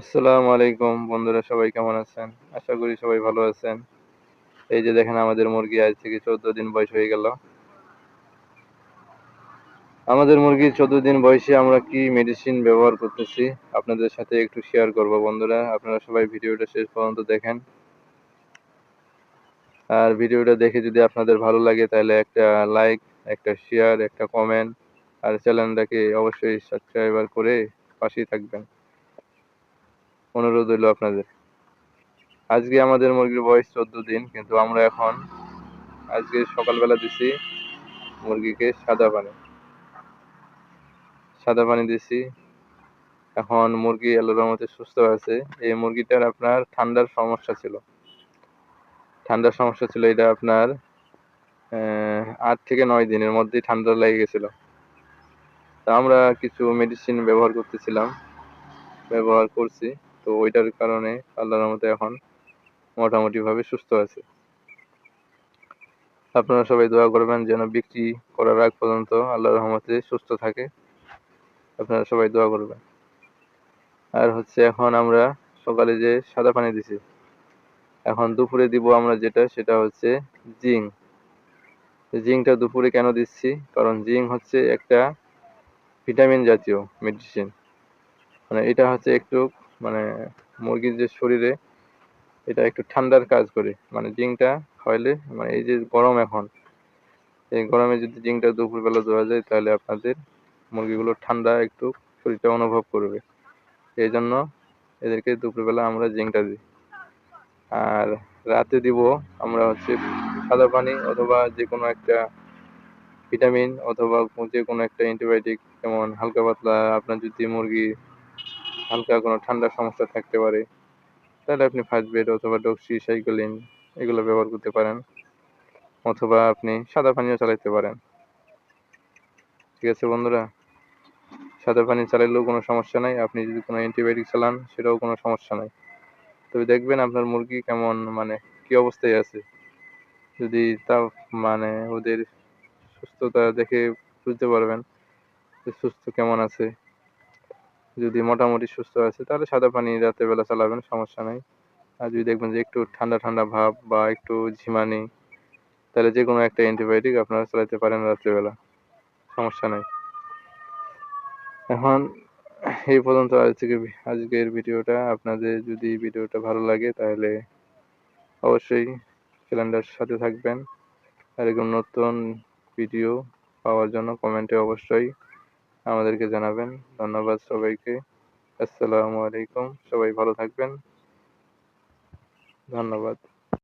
আসসালামু আলাইকুম বন্ধুরা, সবাই কেমন আছেন? আশা করি সবাই ভালো আছেন। এই যে দেখেন আমাদের মুরগি আজ থেকে চোদ্দ দিন বয়স হয়ে গেল। আমাদের মুরগি চোদ্দ দিন বয়সে আমরা কি মেডিসিন ব্যবহার করতেছি আপনাদের সাথে একটু শেয়ার করব বন্ধুরা। আপনারা সবাই ভিডিওটা শেষ পর্যন্ত দেখেন। আর ভিডিওটা দেখে যদি আপনাদের ভালো লাগে তাহলে একটা লাইক একটা শেয়ার একটা কমেন্ট আর চ্যানেলটাকে অবশ্যই সাবস্ক্রাইবার করে পাশেই থাকবেন। অনুরোধ হইল আপনাদের। আজকে আমাদের মুরগির বয়স চোদ্দ দিন, কিন্তু আমরা এখন আজকে সকালবেলা দিছি মুরগিকে সাদা পানি। সাদা পানি দিছি। এখন মুরগি আল্লাহর মধ্যে সুস্থ আছে। এই মুরগিটার আপনার ঠান্ডার সমস্যা ছিল। ঠান্ডার সমস্যা ছিল, এটা আপনার আট থেকে নয় দিনের মধ্যেই ঠান্ডা লেগে গেছিল। তা আমরা কিছু মেডিসিন ব্যবহার করতেছিলাম। ব্যবহার করছি। তো ওইটার কারণে আল্লাহর রহমতে এখন মোটামুটিভাবে সুস্থ আছে। আপনারা সবাই দোয়া করবেন যেন বিক্রি করার আগ পর্যন্ত আল্লাহর রহমতে সুস্থ থাকে। আপনারা সবাই দোয়া করবেন। আর হচ্ছে এখন আমরা সকালে যে সাদা পানি দিছি, এখন দুপুরে দিব আমরা যেটা, সেটা হচ্ছে জিং। জিংটা দুপুরে কেন দিচ্ছি? কারণ জিং হচ্ছে একটা ভিটামিন জাতীয় মেডিসিন। মানে এটা হচ্ছে একটু মানে মুরগির যে শরীরে এটা একটু ঠান্ডার কাজ করে। মানে জিংটা খাওয়াইলে মানে এই যে গরম এখন, এই গরমে যদি জিংটা দুপুরবেলা দেওয়া যায় তাহলে আপনাদের মুরগিগুলো ঠান্ডা একটু শরীরটা অনুভব করবে। এই জন্য এদেরকে দুপুরবেলা আমরা জিংটা দিই। আর রাতে দিব আমরা হচ্ছে সাদা পানি অথবা যে কোনো একটা ভিটামিন অথবা যে কোনো একটা অ্যান্টিবায়োটিক যেমন হালকা পাতলা, আপনার যদি মুরগি হালকা কোনো ঠান্ডার সমস্যা থাকতে পারে, তাহলে আপনি ফার্স্ট বেড অথবা ডক্সি সাইক্লিন এগুলো ব্যবহার করতে পারেন, অথবা আপনি সাদা পানিও চালাইতে পারেন। ঠিক আছে বন্ধুরা? সাদা পানি চালাইলেও কোনো সমস্যা নাই, আপনি যদি কোনো অ্যান্টিবায়োটিক চালান, সেটাও কোনো সমস্যা নাই। তবে দেখবেন আপনার মুরগি কেমন মানে কি অবস্থায় আছে। যদি তা মানে ওদের সুস্থতা দেখে বুঝতে পারবেন যে সুস্থ কেমন আছে। যদি মোটামুটি সুস্থ আছে, তাহলে সাদা পানি রাতের বেলা চালাবেন, সমস্যা নাই। আর যদি দেখবেন যে একটু ঠান্ডা ঠান্ডা ভাব বা একটু ঝিমানি তাহলে যে কোনো একটা অ্যান্টিবায়োটিক আপনারা চালাতে পারেন রাত্রেবেলা, সমস্যা নেই। এখন এই পর্যন্ত আজকে আজকের ভিডিওটা, আপনাদের যদি ভিডিওটা ভালো লাগে, তাহলে অবশ্যই ক্যালেন্ডার সাথে থাকবেন। আর এরকম নতুন ভিডিও পাওয়ার জন্য কমেন্টে অবশ্যই আমাদেরকে জানাবেন। ধন্যবাদ সবাইকে। আসসালামু আলাইকুম। সবাই ভালো থাকবেন। ধন্যবাদ।